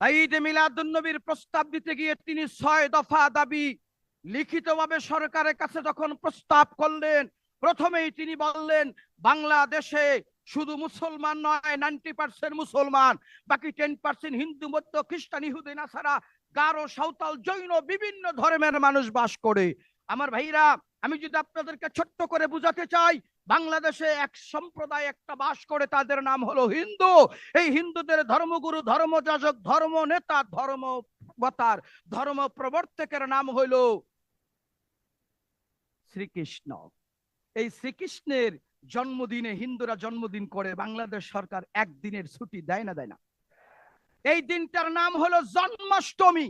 ঈদ মিলাদুন্নবীর প্রস্তাব দিতে গিয়ে তিনি ছয় দফা দাবি লিখিতভাবে সরকারের কাছে যখন প্রস্তাব করলেন, প্রথমেই তিনি বললেন, বাংলাদেশে শুধু মুসলমান নয়, নাইনটি পার্সেন্ট মুসলমান, বাকি টেন পার্সেন্ট হিন্দু, মধ্য, খ্রিস্টান, ইহুদি, নাসারা, গারো, সাঁওতাল, জৈন, বিভিন্ন ধর্মের মানুষ বাস করে। আমার ভাইরা, আমি যদি আপনাদেরকে ছোট্ট করে বুঝাতে চাই বাংলাদেশে এক সম্প্রদায় একটা বাস করে, তাদের নাম হলো হিন্দু। এই হিন্দুদের ধর্মগুরু, ধর্মযাজক ধর্ম নেতা ধর্ম বতার ধর্ম প্রবর্তকের নাম হইল শ্রীকৃষ্ণ। এই শ্রীকৃষ্ণের জন্মদিনে, হিন্দুরা জন্মদিন করে, বাংলাদেশ সরকার একদিনের ছুটি দেয় না দেয় না। এই দিনটার নাম হলো জন্মাষ্টমী।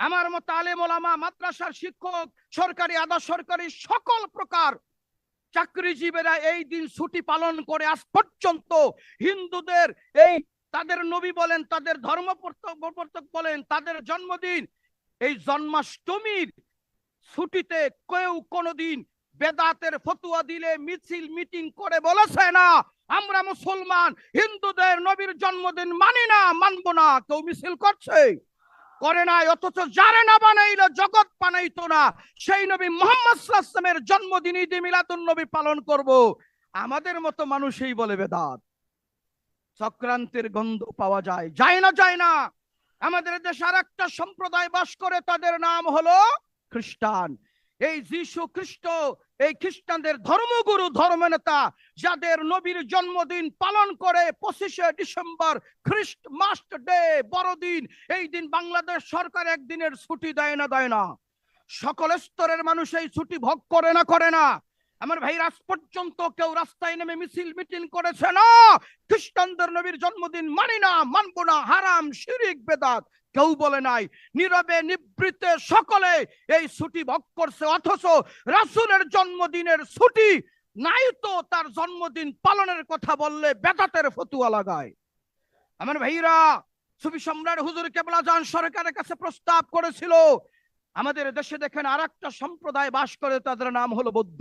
আমার মতো আলেম মাদ্রাসার শিক্ষক, সরকারি, আধা সরকারি, সকল প্রকার চাকরিজীবীরা এই দিন ছুটি পালন করে আজ পর্যন্ত হিন্দুদের এই তাদের নবী বলেন, তাদের ধর্ম প্রবর্তক বলেন, তাদের জন্মদিন, এই জন্মাষ্টমীর ছুটিতে কেউ কোনোদিন বেদাতের ফতুয়া দিলে মিছিল, মিটিং করে বলেছে না। আমরা মুসলমান, হিন্দুদের নবীর জন্মদিন মানি না, মানবো না, কেউ মিছিল করছে। করে নাই, অথচ যারে না বানাইল, জগৎ বানাইতো না। সেই নবী মোহাম্মদ সাল্লামের জন্মদিন ঈদে মিলাদুন নবী পালন করব। আমাদের মতো মানুষই বলে বেদাত। চক্রান্তের গন্ধ পাওয়া যায় যায় না যায় না। আমাদের দেশে আর একটা সম্প্রদায় বাস করে, তাদের নাম হলো খ্রিস্টান। এই যিশু খ্রিস্ট, এই খ্রিস্টানদের ধর্মগুরু ধর্ম নেতা যাদের নবীর জন্মদিন পালন করে পঁচিশে ডিসেম্বর খ্রিস্ট মাস্ট ডে, বড়দিন, এই দিন বাংলাদেশ সরকার একদিনের ছুটি দেয় না দেয় না। সকল স্তরের মানুষ এই ছুটি ভোগ করে না করে না। আমার ভাই রাজ পর্যন্ত কেউ রাস্তায় নেমে মিছিল মিটিং করেছে না। খ্রিস্টানদের নবীর জন্মদিন মানি না, মানবো না, হারাম, শিরিক, বেদাত। কেউ বলে নাই, নীরবে নিবৃত্তে সকলে এই ছুটি ভোগ করছে, অথচ রাসূলের জন্মদিনের ছুটি নাই তো তার জন্মদিন পালনের কথা বললে বেদাতের ফতুয়া লাগায়। আমার ভাইরা, সুফি সম্রাট হুজুর কেবলা জান সরকারের কাছে প্রস্তাব করেছিল, আমাদের দেশে দেখেন আর সম্প্রদায় বাস করে, তাদের নাম হলো বৌদ্ধ।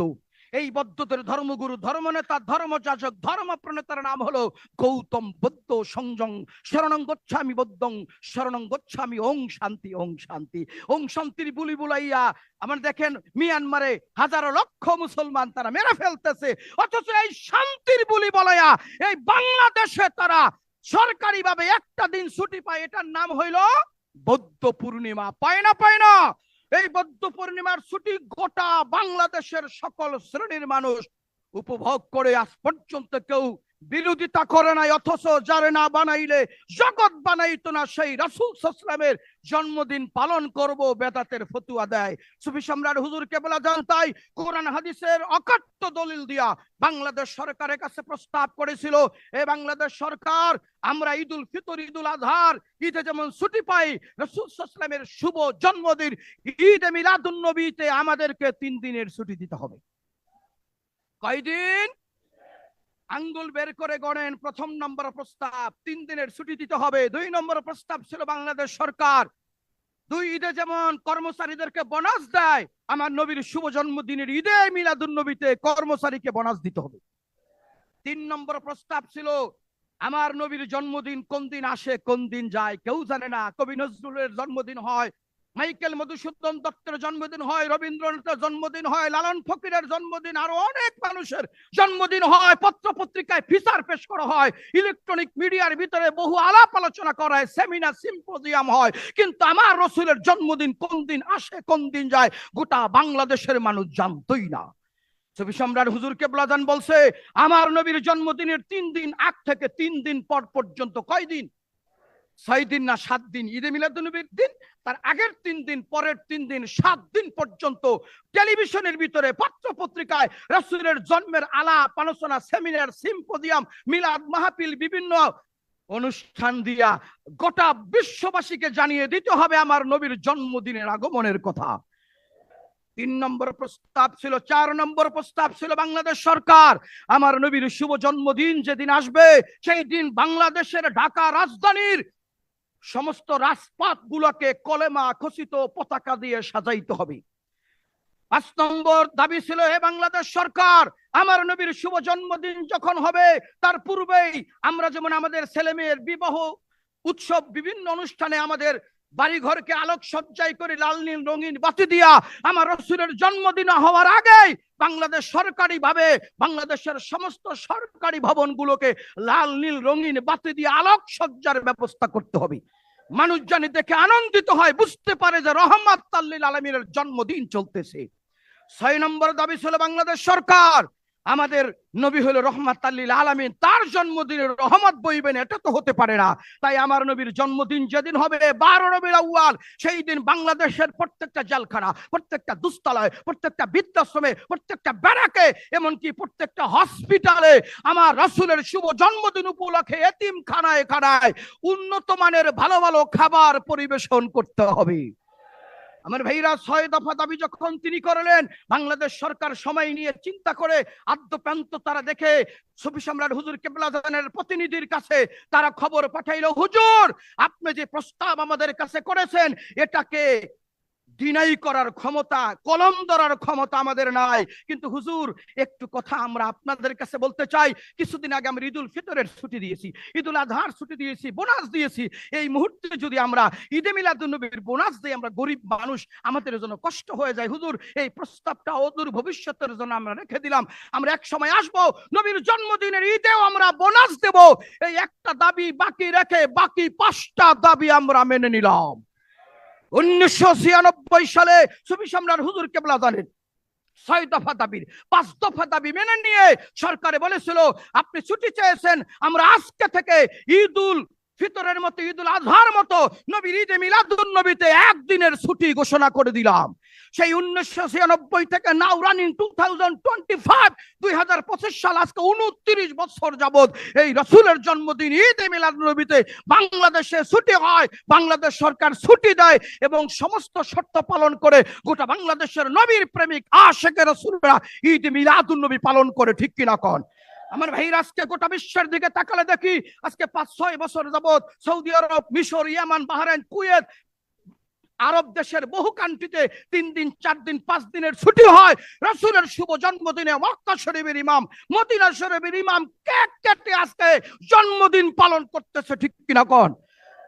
এই বৌদ্ধদের ধর্মগুরু, ধর্মনেতা, ধর্মযাজক ধর্ম প্রণেতার নাম হলো গৌতম বুদ্ধ সংযম শরণং গচ্ছামি বৌদ্ধং, শরণং গচ্ছামি ওং শান্তি ওং শান্তি। ওং শান্তির বুলি বুলাইয়া, আমার দেখেন মিয়ানমারে হাজারো লক্ষ মুসলমান তারা মেরে ফেলতেছে। অথচ এই শান্তির বুলি বলাইয়া, এই বাংলাদেশে তারা সরকারিভাবে একটা দিন ছুটি পায়, এটার নাম হইল বৌদ্ধ পূর্ণিমা। পায় না পায় না। এই বৌদ্ধ পূর্ণিমার ছুটি গোটা বাংলাদেশের সকল শ্রেণির মানুষ উপভোগ করে আজ পর্যন্ত কেউ বিরোধিতা করে নাই, অথচ যারে না বানাইলে জগৎ বানাইতো না, সেই রাসুল সাসলামের জন্মদিন পালন করব, বেদাতের ফতুয়া দেয়। সুফি সম্রাট হুজুর কেবলা জান তাই কোরআন হাদিসের অকাট্য দলিল দিয়া বাংলাদেশ সরকারের কাছে প্রস্তাব করেছিল, এ বাংলাদেশ সরকার, আমরা ঈদুল ফিতর, ঈদুল আজহার, ঈদে যেমন ছুটি পাই, রসুল সাসলামের শুভ জন্মদিন, ঈদ মিলাদুন নবীতে আমাদেরকে তিন দিনের ছুটি দিতে হবে। কয়দিন? আঙ্গুল বের করে গড়েন, প্রথম নম্বর প্রস্তাব। তিন দিনের ছুটি দিতে হবে। দুই নম্বর প্রস্তাব ছিল বাংলাদেশ সরকার। দুই ঈদে যেমন কর্মচারীদেরকে বোনাস দেয়, আমার নবীর শুভ জন্মদিনের ঈদে মিলাদুন নবীতে কর্মচারীকে বোনাস দিতে হবে। তিন নম্বর প্রস্তাব ছিল, আমার নবীর জন্মদিন কোন দিন আসে, কোন দিন যায়, কেউ জানে না। কবি নজরুলের জন্মদিন হয় মাইকেল মধুসূদন দত্তের জন্মদিন হয়, রবীন্দ্রনাথের জন্মদিন হয়, লালন ফকিরের জন্মদিন, আরও অনেক মানুষের জন্মদিন হয়। পত্র পত্রিকায় ফিচার পেশ করা হয়, ইলেকট্রনিক মিডিয়ার ভিতরে বহু আলাপ আলোচনা করা হয়, সেমিনার, সিম্পোজিয়াম হয়। কিন্তু আমার রসুলের জন্মদিন কোন দিন আসে, কোন দিন যায়, গোটা বাংলাদেশের মানুষ জানতই না। ছবি সম্রাট হুজুর কেবলাজান বলছে, আমার নবীর জন্মদিনের তিন দিন আগ থেকে তিন দিন পর পর্যন্ত কয় দিন ছয় দিন না সাত দিন? ঈদে মিলাদুনবীর দিন, তার দিন, পরের তিন দিন, সাত দিন পর্যন্ত টেলিভিশনের ভিতরে পত্র পত্রিকায় রাসূলের জন্মের আলাপ, আলোচনা, সেমিনার সিম্পোজিয়াম মিলাদ, মাহফিল, বিভিন্ন অনুষ্ঠান দিয়া গোটা বিশ্ববাসীকে জানিয়ে দিতে হবে আমার নবীর জন্মদিনের আগমনের কথা। তিন নম্বর প্রস্তাব ছিল, চার নম্বর প্রস্তাব ছিল বাংলাদেশ সরকার। আমার নবীর শুভ জন্মদিন যেদিন আসবে, সেই দিন বাংলাদেশের ঢাকা রাজধানীর সমস্ত রাজপথ গুলোকে কলেমা খচিত পতাকা দিয়ে সাজাইতে হবে। পাঁচ নম্বর দাবি ছিল, হে বাংলাদেশ সরকার, আমার নবীর শুভ জন্মদিন যখন হবে, তার পূর্বেই আমরা যেমন আমাদের ছেলে মেয়ের বিবাহ উৎসব বিভিন্ন অনুষ্ঠানে আমাদের বাড়ি ঘরকে আলোক সজ্জাই করে লাল, নীল, রঙিন বাতি দিয়া আমার রসুলের জন্মদিন হওয়ার আগেই বাংলাদেশ সরকারি ভাবে বাংলাদেশের সমস্ত সরকারি ভবনগুলোকে লাল, নীল, রঙিন বাতি দিয়ে আলোক সজ্জার ব্যবস্থা করতে হবে। মানুষ জানি দেখে আনন্দিত হয়, বুঝতে পারে যে রহমত তাল্লিল আলমীর জন্মদিন চলতেছে। ছয় নম্বর দাবি ছিল বাংলাদেশ সরকার। আমাদের নবী হলো রহমত আল্লিল আলমিন, তার জন্মদিনের রহমত বইবেন, এটা তো হতে পারে না। তাই আমার নবীর জন্মদিন যেদিন হবে, বারো রবির আউয়াল, সেই দিন বাংলাদেশের প্রত্যেকটা জেলখানা, প্রত্যেকটা দুস্তালয় প্রত্যেকটা বৃদ্ধাশ্রমে, প্রত্যেকটা ব্যারাকে, এমনকি প্রত্যেকটা হসপিটালে আমার রসুলের শুভ জন্মদিন উপলক্ষে এতিম খানায় খানায় উন্নত মানের ভালো ভালো খাবার পরিবেশন করতে হবে। আমার ভাইরা ছয় দফা দাবি যখন তিনি করলেন, বাংলাদেশ সরকার সময় নিয়ে চিন্তা করে আদ্যপ্রান্ত তারা দেখে সুফি সম্রাট হুজুর কেবলাজানের প্রতিনিধির কাছে তারা খবর পাঠাইলো, হুজুর, আপনি যে প্রস্তাব আমাদের কাছে করেছেন, এটাকে ডিনাই করার ক্ষমতা, কলম ধরার ক্ষমতা আমাদের নাই। কিন্তু হুজুর, একটু কথা আমরা আপনাদের কাছে বলতে চাই। কিছুদিন আগে আমরা ঈদুল ফিতরের ছুটি দিয়েছি, ঈদুল আজহার ছুটি দিয়েছি, বোনাস দিয়েছি। এই মুহূর্তে যদি আমরা ঈদে মিলাদুন্নবীর বোনাস দিই, আমরা গরিব মানুষ, আমাদের জন্য কষ্ট হয়ে যায়। হুজুর, এই প্রস্তাবটা অদূর ভবিষ্যতের জন্য আমরা রেখে দিলাম। আমরা এক সময় আসব, নবীর জন্মদিনের ঈদেও আমরা বোনাস দেব। এই একটা দাবি বাকি রেখে বাকি পাঁচটা দাবি আমরা মেনে নিলাম। উনিশশো ছিয়ানব্বই সালে সুফি সম্রাট হুজুর কেবলা জানেন। ছয় দফা দাবির পাঁচ দফা দাবি মেনে নিয়ে সরকারে বলেছিল, আপনি ছুটি চেয়েছেন, আমরা আজকে থেকে ঈদুল ফিতরের মতো, ঈদুল আজহার মতো নবীর ঈদে মিলাদুল নবীতে একদিনের ছুটি ঘোষণা করে দিলাম। সেই উনিশশো ছিয়ানব্বই থেকে now running two thousand twenty five দুই হাজার পঁচিশ সাল, আজকে উনত্রিশ বছর যাবৎ এই রসুলের জন্মদিন, ঈদে মিলাদ নবীতে বাংলাদেশে ছুটি হয়, বাংলাদেশ সরকার ছুটি দেয় এবং সমস্ত শর্ত পালন করে গোটা বাংলাদেশের নবীর প্রেমিক আশেকের রসুলরা ঈদ মিলাদুন নবী পালন করে, ঠিক কিনা কন? আমার ভাইরা, আজকে গোটা বিশ্বের দিকে তাকালে দেখি, আজকে পাঁচ ছয় বছর যাবৎ সৌদি আরব, মিশর, ইয়ামান, বাহরাইন, কুয়েত আরব দেশের বহু কান্ট্রিতে তিন দিন, চার দিন, পাঁচ দিনের ছুটি হয়। রসুলের শুভ জন্মদিনে মক্কা শরীফের ইমাম, মদিনা শরীফের ইমাম কেক কেটে আজকে জন্মদিন পালন করতেছে ঠিক কিনা কন?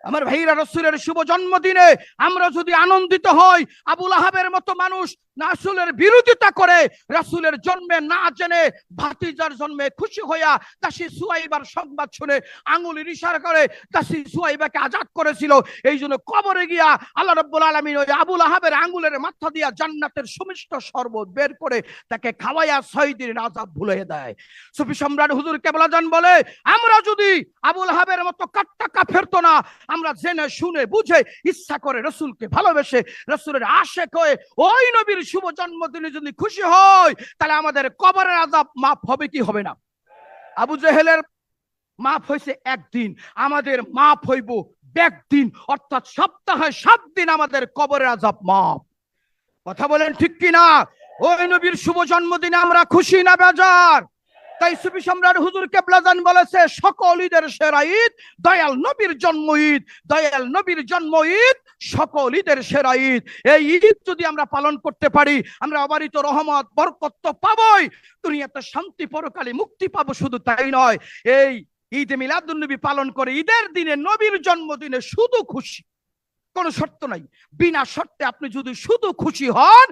আমার ভাইরা, রসুলের শুভ জন্মদিনে আমরা যদি আনন্দিত হই, আবুল আহাবের মতো মানুষ রাসুলের বিরোধিতা করে রাসুলের জন্মে না জেনে ভাতিজার জন্মে খুশি হইয়া দাসী সুয়াইবার সংবাদ শুনে আঙুলের ইশারা করে দাসী সুয়াইবাকে আজাদ করেছিল। এই জন্য কবরে গিয়া আল্লাহ রব্বুল আলমিন ওই আবুল আহাবের আঙুলের মাথা দিয়া জান্নাতের সুমিষ্ট শরবত বের করে তাকে খাওয়াইয়া ছয় দিন আজাব ভুলে দেয়। সুফি সম্রাট হুজুর কেবলাজান বলে আমরা যদি আবুল আহাবের মতো কাট্টা কাফেরতো না, আমরা জেনে, শুনে, বুঝে, ইচ্ছা করে রসুলকে ভালোবেসে, রসুলের আশেক হয়ে ওই নবীর শুভ জন্মদিনে যদি খুশি হয় তাহলে আমাদের কবরের আজাব মাফ হবে কি হবে না? আবু জেহেলের মাফ হয়েছে একদিন, আমাদের মাফ হইব একদিন অর্থাৎ সপ্তাহে সাত দিন আমাদের কবরের আজাব মাফ। কথা বলেন ঠিক কিনা? ওই নবীর শুভ জন্মদিনে আমরা খুশি না বেজার? তাই সুফি সম্রাট হুজুর কেবলাজান বলেছে, সকল ঈদের সেরা ঈদ, দয়াল নবীর জন্ম ঈদ, দয়াল নবীর জন্ম ঈদ, সকল ঈদের সেরা ঈদ। এই ঈদ যদি আমরা পালন করতে পারি, আমরা অবারিত রহমত, বরকত পাবই, দুনিয়াতে শান্তি, পরকালে মুক্তি পাবো শুধু তাই নয়। এই ঈদে মিলাদুন্নবী পালন করে ঈদের দিনে নবীর জন্মদিনে শুধু খুশি। কোনো শর্ত নাই। বিনা শর্তে আপনি যদি শুধু খুশি হন,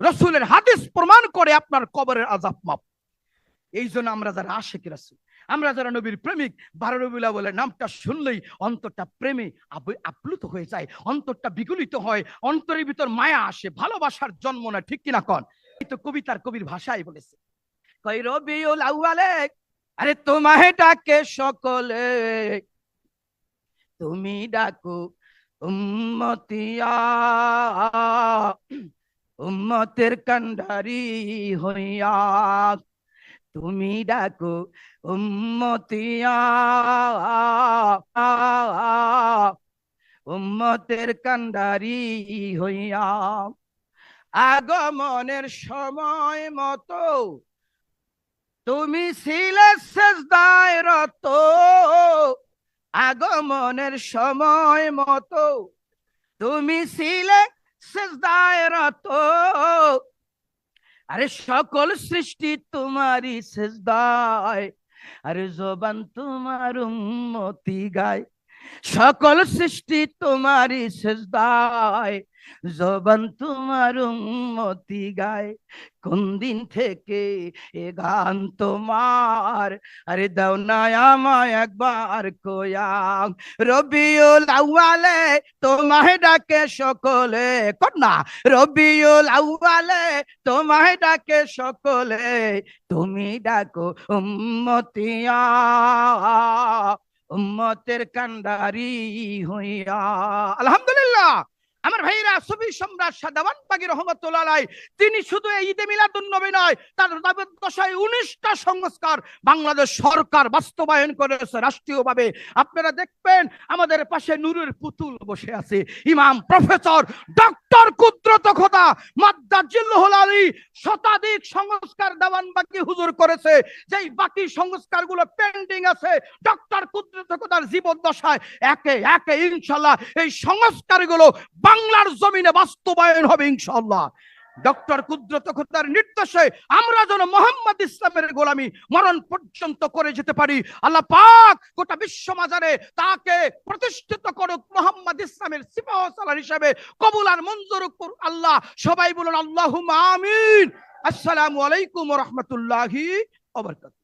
রসুলের হাদিস প্রমাণ করে আপনার কবরের আজাব মাপ এই জন্য আমরা যারা আশেক রাসুল, আমরা যারা নবীর প্রেমিক, বারো রবিলা বলে নামটা শুনলেই অন্তরটা প্রেমে আপ্লুত হয়ে যায়, অন্তরটা বিগলিত হয়, অন্তরের ভিতর মায়া আসে, ভালোবাসার জন্ম না ঠিক কিনা কন? এই তো কবিতার কবির ভাষায় বলেছে। আরে তোমাহে ডাকে সকলে, তুমি ডাকো উম্মতিয়া, উম্মতের কান্ডারি হইয়া। তুমি ডাকো উম্মতিয়া উম্মতের কান্ডারি হইয়া আগমনের সময় মতো তুমি ছিলে শেষদায় রত। আগমনের সময় মতো তুমি ছিলে শেষদায় রত। আরে সকল সৃষ্টি তোমারই শেষদায় আরে জবান তোমার উন্মতি গায়। সকল সৃষ্টি তোমারই সেজদায় জবান তোমার উন্মতি গায়। কোন দিন থেকে এ গান তোমার? আরে দাও না আমায় একবার কোয়াম। রবিউল আউয়ালে তোমায় ডাকে সকলে। না? রবিউল আউয়ালে তোমায় ডাকে সকলে। তুমি ডাকো উম্মতিয়া। উম্মতের কান্ডারি হইয়া আলহামদুলিল্লাহ। আমার ভাইরা সবি সম্রাট সাদাবান পাগি রহমতুল্লাহ তিনি শুধু এই ঈদে মিলাদুন নবী নয়, তার দশায় উনিশটা সংস্কার বাংলাদেশ সরকার বাস্তবায়ন করেছে রাষ্ট্রীয়ভাবে। আপনারা দেখবেন, আমাদের পাশে নূরের পুতুল বসে আছে। ইমাম, প্রফেসর, ডক্টর কুদ্রত খোদা মাদ্দাজিল্লাহুল আলী শতাধিক সংস্কার দেওয়ান বাকি হুজুর করেছে। যেই বাকি সংস্কারগুলো পেন্ডিং আছে, ডক্টর কুদ্রত খোদার জীবন দশায় একে একে ইনশাল্লাহ এই সংস্কারগুলো বাংলার জমিনে বাস্তবায়ন হবে ইনশাল্লাহ ডক্টর কুদ্রত খোদার নির্দেশে আমরা যেন মোহাম্মদ ইসলামের গোলামি মরণ পর্যন্ত করে যেতে পারি। আল্লাহ পাক গোটা বিশ্ব মাজারে তাকে প্রতিষ্ঠিত করুক মোহাম্মদ ইসলামের সিপাহ সালার হিসাবে কবুল আর মঞ্জুর করুক আল্লাহ। সবাই বলুন আল্লাহ আমিন। আসসালামু আলাইকুম রহমতুল্লাহি ওয়া বারাকাতুহু।